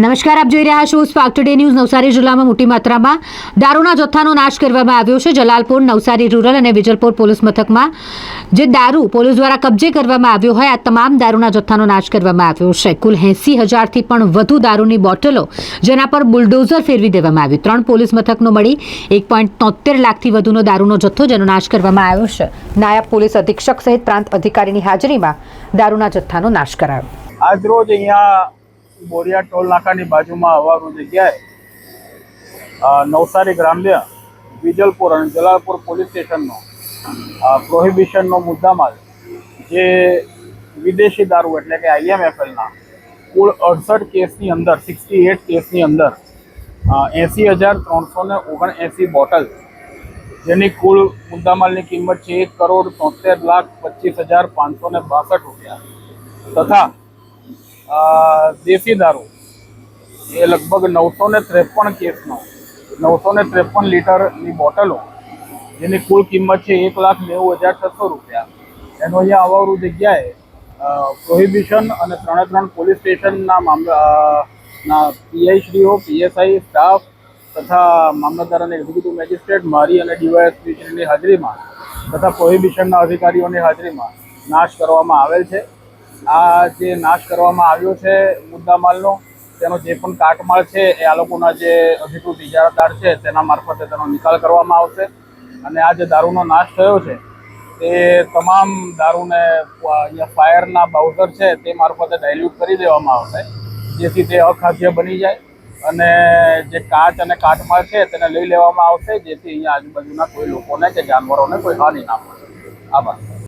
નમસ્કાર, આપ જોઈ રહ્યા છો સ્પાર્ક ટુડે ન્યૂઝ નવસારી જિલ્લામાં મોટી માત્રામાં દારૂના જથ્થાનો નાશ કરવામાં આવ્યો છે. જલાલપુર, નવસારી રૂરલ અને વિજલપુર પોલીસ મથકમાં જે દારૂ પોલીસ દ્વારા કબજે કરવામાં આવ્યો હોય, આ તમામ દારૂના જથ્થાનો નાશ કરવામાં આવ્યો છે. કુલ એંસી હજારથી પણ વધુ દારૂની બોટલો જેના પર બુલડોઝર ફેરવી દેવામાં આવ્યું ત્રણ પોલીસ મથકનો મળી એક પોઈન્ટ તોતેર લાખથી વધુનો દારૂનો જથ્થો જેનો નાશ કરવામાં આવ્યો છે. નાયબ પોલીસ અધિક્ષક સહિત પ્રાંત અધિકારીની હાજરીમાં દારૂના જથ્થાનો નાશ કરાયો. આજ રોજ અહીંયા બોરિયા ટોલ નાકાની બાજુમાં હવારું જગ્યાએ નવસારી ગ્રામ્ય વિજલપુર અને જલાલપુર પોલીસ સ્ટેશનનો પ્રોહિબિશનનો મુદ્દામાલ જે વિદેશી દારૂ એટલે કે આઈએમએફએલના કુલ અડસઠ કેસની અંદર, સિક્સટી એટ કેસની અંદર એંસી હજાર ત્રણસો ને ઓગણએંસી બોટલ જેની કુલ મુદ્દામાલની કિંમત છે એક કરોડ તોતેર લાખ પચીસ હજાર પાંચસો ને બાસઠ રૂપિયા. તથા દેશી દારૂ, એ લગભગ નવસો ને ત્રેપન કેસનો નવસો ને ત્રેપન લીટરની બોટલો, જેની કુલ કિંમત છે એક લાખ નેવું હજાર છસો રૂપિયા. એનો અહીંયા અવારું જગ્યાએ પ્રોહિબિશન અને ત્રણે ત્રણ પોલીસ સ્ટેશનના મામલા ના પીઆઈશ્રીઓ પીએસઆઈ સ્ટાફ તથા મામલતદાર અને એક્ઝિક્યુટિવ મેજિસ્ટ્રેટ મારી અને ડીવાયએસપીશ્રીની હાજરીમાં તથા પ્રોહિબિશનના અધિકારીઓની હાજરીમાં નાશ કરવામાં આવેલ છે. આ જે નાશ કરવામાં આવ્યો છે મુદ્દામાલનો તેનો જે પણ કાટમાળ છે એ આ લોકોના જે અધિકૃત ઇજારાદાર છે તેના મારફતે તેનો નિકાલ કરવામાં આવશે. અને આ જે દારૂનો નાશ થયો છે, તે તમામ દારૂને અહીંયા ફાયરના બાઉઝર છે તે મારફતે ડાયલ્યુટ કરી દેવામાં આવશે, જેથી તે અખાદ્ય બની જાય. અને જે કાચ અને કાટમાળ છે તેને લઈ લેવામાં આવશે, જેથી અહીંયા આજુબાજુના કોઈ લોકોને કે જાનવરોને કોઈ હાનિ ના પડે આભાર.